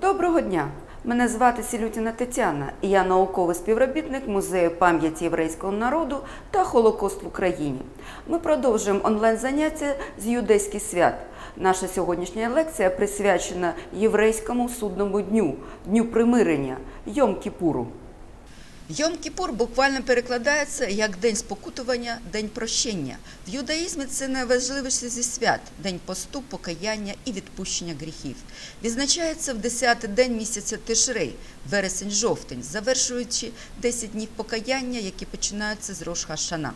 Доброго дня! Мене звати Сілютіна Тетяна, і я науковий співробітник Музею пам'яті єврейського народу та Холокост в Україні. Ми продовжуємо онлайн-заняття з юдейських свят. Наша сьогоднішня лекція присвячена єврейському судному дню, дню примирення, Йом-Кіпуру. Йом-Кіпур буквально перекладається як день спокутування, день прощення. В юдаїзмі це найважливіше зі свят день посту, покаяння і відпущення гріхів. Відзначається в 10-й день місяця Тишрей, вересень-жовтень, завершуючи 10 днів покаяння, які починаються з Рош Хашана.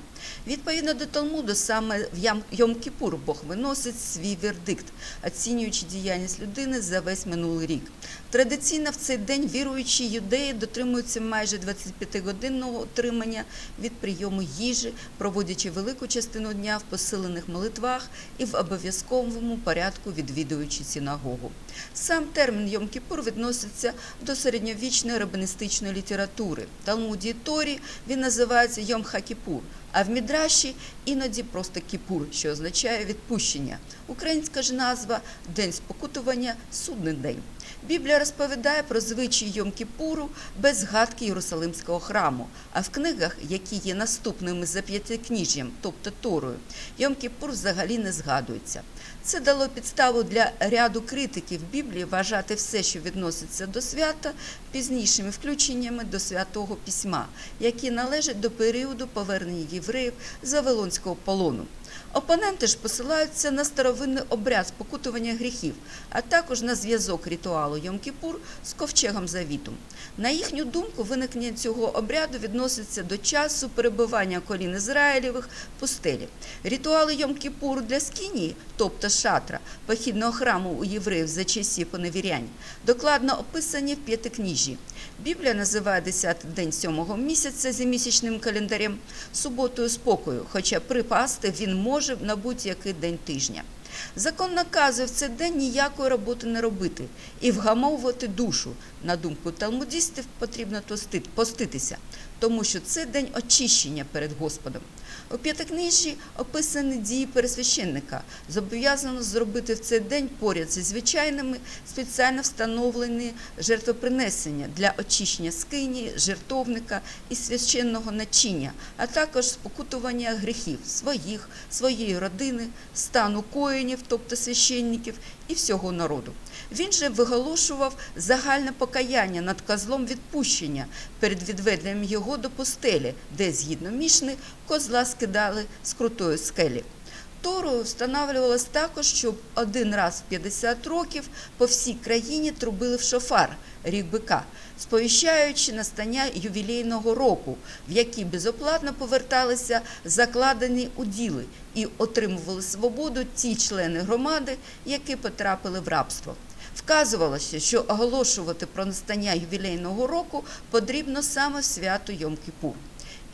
Відповідно до Талмуду, саме в Йом-Кіпур Бог виносить свій вердикт, оцінюючи діяльність людини за весь минулий рік. Традиційно в цей день віруючі юдеї дотримуються майже 25-годинного утримання від прийому їжі, проводячи велику частину дня в посилених молитвах і в обов'язковому порядку відвідуючи синагогу. Сам термін Йом-Кіпур відноситься до середньовічної рабиністичної літератури. В Талмуді Торі він називається Йом Хакіпур, а в Мідраші іноді просто Кіпур, що означає відпущення. Українська ж назва День спокутування, судний день. Біблія розповідає про звичай Йом-Кіпуру без згадки Єрусалимського храму, а в книгах, які є наступними за п'ятикніжжям, тобто Торою, Йом-Кіпур взагалі не згадується. Це дало підставу для ряду критиків Біблії вважати все, що відноситься до свята, пізнішими включеннями до святого письма, які належать до періоду повернення євреїв з Вавилонського полону. Опоненти ж посилаються на старовинний обряд спокутування гріхів, а також на зв'язок ритуалу Йом-Кіпур з ковчегом завіту. На їхню думку, виникнення цього обряду відноситься до часу перебування колін Ізраїлєвих в пустелі. Ритуали Йом-Кіпуру для Скінії, тобто шатра, похідного храму у євреїв за часів поневірянь, докладно описані в п'ятикніжжі. Біблія називає 10-й день сьомого місяця за місячним календарем суботою спокою, хоча припасти він може на будь-який день тижня. Закон наказує в цей день ніякої роботи не робити і вгамовувати душу. На думку талмудістів, потрібно поститися, тому що це день очищення перед Господом. У п'ятикнижжі описані дії пересвященника, зобов'язано зробити в цей день поряд зі звичайними спеціально встановлені жертвопринесення для очищення скині, жертовника і священного начиння, а також спокутування гріхів своїх, своєї родини, стану коїнів, тобто священників, і всього народу. Він же виголошував загальне покаяння над козлом відпущення перед відведенням його до пустелі, де, згідно мішни, козла скидали з крутої скелі. Торою встановлювалось також, щоб один раз в 50 років по всій країні трубили в шофар рік бика, сповіщаючи настання ювілейного року, в який безоплатно поверталися закладені уділи і отримували свободу ті члени громади, які потрапили в рабство. Вказувалося, що оголошувати про настання ювілейного року потрібно саме свято Йом-Кіпур.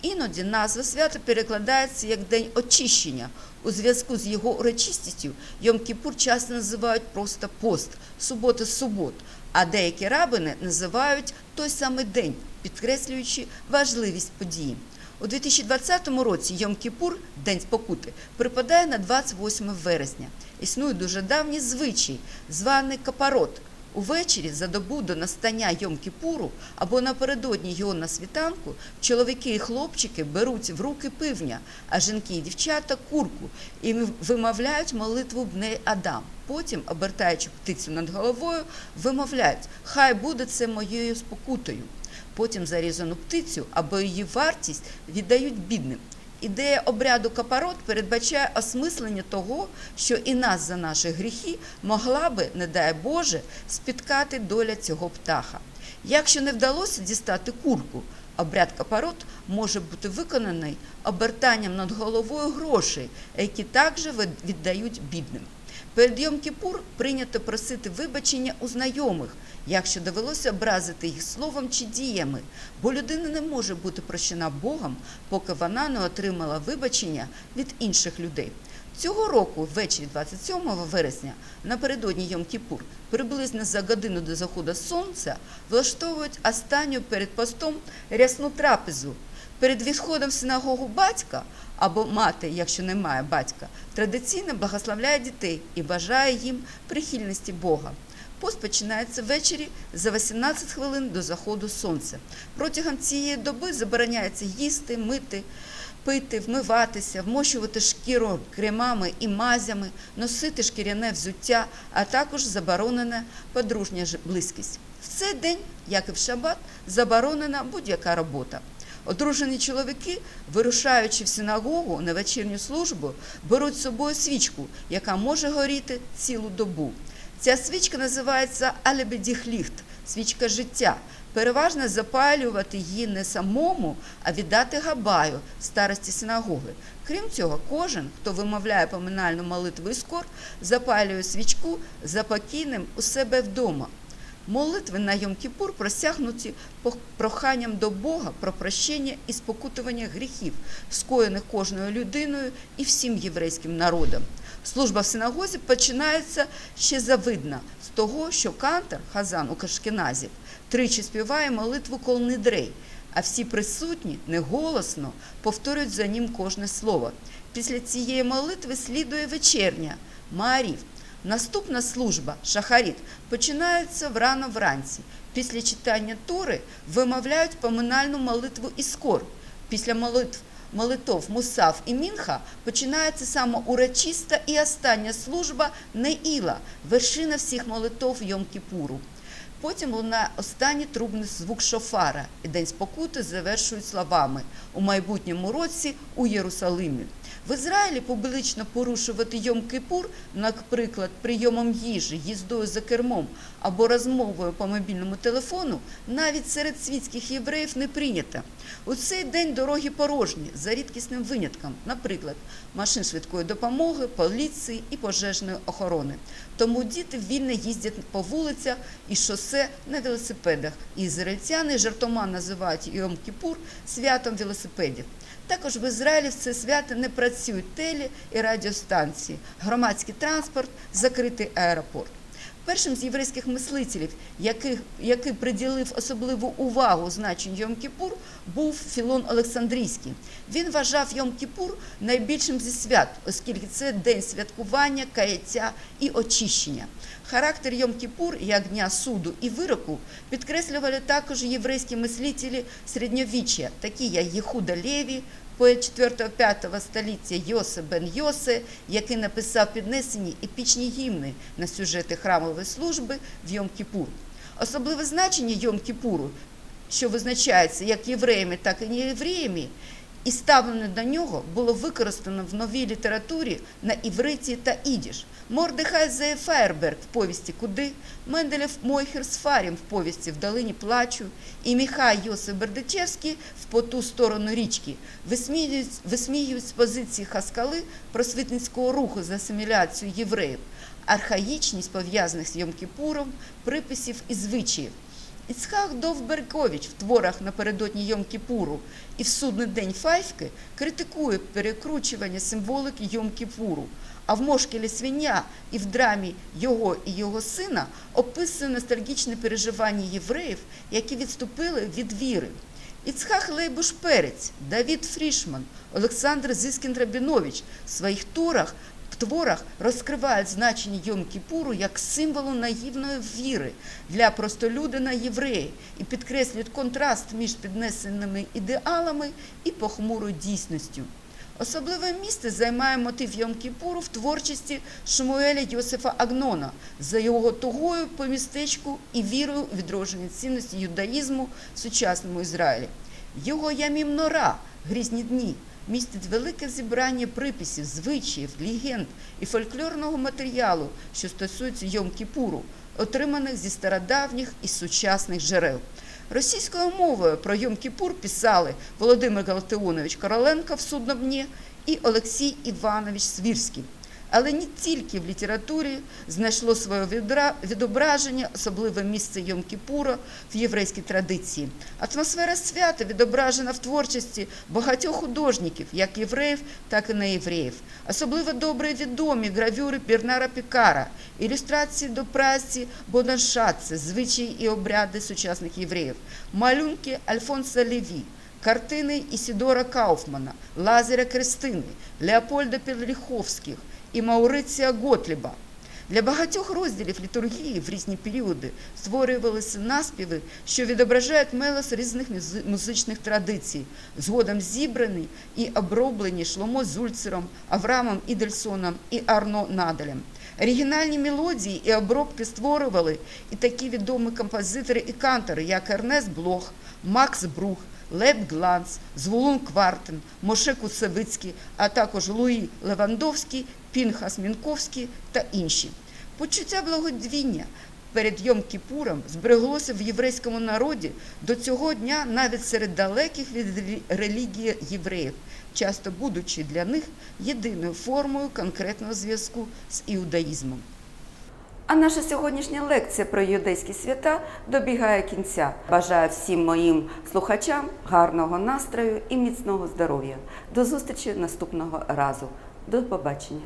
Іноді назва свята перекладається як День очищення. У зв'язку з його урочистістю Йом-Кіпур часто називають просто пост, субота субот, а деякі рабини називають той самий день, підкреслюючи важливість події. У 2020 році Йом-Кіпур, День спокути, припадає на 28 вересня. Існує дуже давній звичай, званий капарот. Увечері за добу до настання Йом-Кіпуру або напередодні його на світанку чоловіки і хлопчики беруть в руки пивня, а жінки і дівчата курку і вимовляють молитву Бней Адам. Потім, обертаючи птицю над головою, вимовляють Хай буде це моєю спокутою. Потім зарізану птицю або її вартість віддають бідним. Ідея обряду капарот передбачає осмислення того, що і нас за наші гріхи могла би, не дай Боже, спіткати доля цього птаха. Якщо не вдалося дістати курку, обряд капарот може бути виконаний обертанням над головою грошей, які також віддають бідним. Перед Йом-Кіпур прийнято просити вибачення у знайомих, якщо довелося образити їх словом чи діями, бо людина не може бути прощена Богом, поки вона не отримала вибачення від інших людей. Цього року, ввечері 27 вересня, напередодні Йом-Кіпур, приблизно за годину до заходу сонця, влаштовують останню перед постом рясну трапезу. Перед відходом в синагогу батька або мати, якщо немає батька, традиційно благословляє дітей і бажає їм прихильності Бога. Пост починається ввечері за 18 хвилин до заходу сонця. Протягом цієї доби забороняється їсти, мити, пити, вмиватися, вмощувати шкіру кремами і мазями, носити шкіряне взуття, а також заборонена подружня близькість. В цей день, як і в шабат, заборонена будь-яка робота. Одружені чоловіки, вирушаючи в синагогу на вечірню службу, беруть з собою свічку, яка може горіти цілу добу. Ця свічка називається алебедіхліхт – свічка життя. Переважно запалювати її не самому, а віддати габаю старості синагоги. Крім цього, кожен, хто вимовляє поминальну молитву і скор, запалює свічку за покійним у себе вдома. Молитви на Йом-Кіпур просягнуті проханням до Бога про прощення і спокутування гріхів, скоєних кожною людиною і всім єврейським народом. Служба в синагозі починається ще завидна з того, що кантор Хазан у Кашкеназі тричі співає молитву Колнидрей, а всі присутні неголосно повторюють за ним кожне слово. Після цієї молитви слідує вечерня Маарів. Наступна служба Шахаріт починається врано вранці. Після читання Тори вимовляють поминальну молитву Іскор. Після молитв молитов Мусав і Мінха починається саме урочиста і остання служба Неїла, вершина всіх молитов Йом-Кіпуру. Потім лунає останній трубний звук шофара, і день спокути завершують словами у майбутньому році у Єрусалимі. В Ізраїлі публічно порушувати Йом-Кипур, наприклад, прийомом їжі, їздою за кермом або розмовою по мобільному телефону, навіть серед світських євреїв не прийнято. У цей день дороги порожні, за рідкісним винятком, наприклад, машин швидкої допомоги, поліції і пожежної охорони. Тому діти вільно їздять по вулицях і шосе на велосипедах. І ізраїльтяни жартома називають Йом-Кіпур святом велосипедів. Також в Ізраїлі в це свято не працюють телі і радіостанції, громадський транспорт, закритий аеропорт. Першим з єврейських мислителів, який, який приділив особливу увагу значенню Йом-Кіпур, був Філон Олександрійський. Він вважав Йом-Кіпур найбільшим зі свят, оскільки це день святкування, каяття і очищення. Характер Йом-Кіпур, як дня суду і вироку, підкреслювали також єврейські мислителі середньовіччя, такі як Єхуда Леві, поет 4-5 століття Йосе бен Йосе, який написав піднесені епічні гімни на сюжети храмової служби в Йом-Кіпур. Особливе значення Йом-Кіпуру, що визначається як євреями, так і неєвреями, і ставлення до нього було використано в новій літературі на івриті та ідіш. Мордехай Зеє Фаєрберг в повісті Куди, Менделєв Мойхер Сфарім в повісті В долині плачу і Міхай Йосиф Бердичевський в по ту сторону річки висміюють, висміюють з позиції Хаскали просвітницького руху за асиміляцію євреїв, архаїчність пов'язаних з Йом-Кіпуром, приписів і звичаїв. Іцхак Довбергович в творах напередодні Йом-Кіпуру і в судний день Файфки критикує перекручування символики Йом-Кіпуру, а в Мошкелі свиня і в драмі його і його сина описує ностальгічне переживання євреїв, які відступили від віри. Іцхак Лейбуш Перець, Давід Фрішман, Олександр Зискін Рабінович в своїх турах в творах розкривають значення Йом-Кіпуру як символу наївної віри для простолюдина євреї і підкреслюють контраст між піднесеними ідеалами і похмурою дійсністю. Особливе місце займає мотив Йом-Кіпуру в творчості Шмуеля Йосифа Агнона за його тугою по містечку і вірою у відродження цінності юдаїзму в сучасному Ізраїлі. Його Ямім Нора Грізні дні містить велике зібрання приписів, звичаїв, легенд і фольклорного матеріалу, що стосується Йом-Кіпуру, отриманих зі стародавніх і сучасних джерел. Російською мовою про Йом-Кіпур писали Володимир Галатеонович Короленко в суднобні і Олексій Іванович Свірський. Але не тільки в літературі знайшло своє відображення, особливе місце Йом-Кіпура в єврейській традиції. Атмосфера свята відображена в творчості багатьох художників, як євреїв, так і неєвреїв. Особливо добре відомі гравюри Бернара Пікара, ілюстрації до праці Бонаншатце, звичаї і обряди сучасних євреїв, малюнки Альфонса Леві, картини Ісідора Кауфмана, Лазаря Кристини, Леопольда Петриховських і Мауриція Готліба. Для багатьох розділів літургії в різні періоди створювалися наспіви, що відображають мелос різних музичних традицій, згодом зібрані і оброблені Шломо Зульцером, Авраамом Ідельсоном і Арно Наделем. Оригінальні мелодії і обробки створювали і такі відомі композитори і кантори, як Ернест Блох, Макс Брух, Лев Гланц, Зволун Квартен, Моше Куцевицький, а також Луї Левандовський, Пінхас Мінковський та інші. Почуття благодвіння перед Йом Кіпуром збереглося в єврейському народі до цього дня навіть серед далеких від релігії євреїв, часто будучи для них єдиною формою конкретного зв'язку з іудаїзмом. А наша сьогоднішня лекція про юдейські свята добігає кінця. Бажаю всім моїм слухачам гарного настрою і міцного здоров'я. До зустрічі наступного разу. До побачення.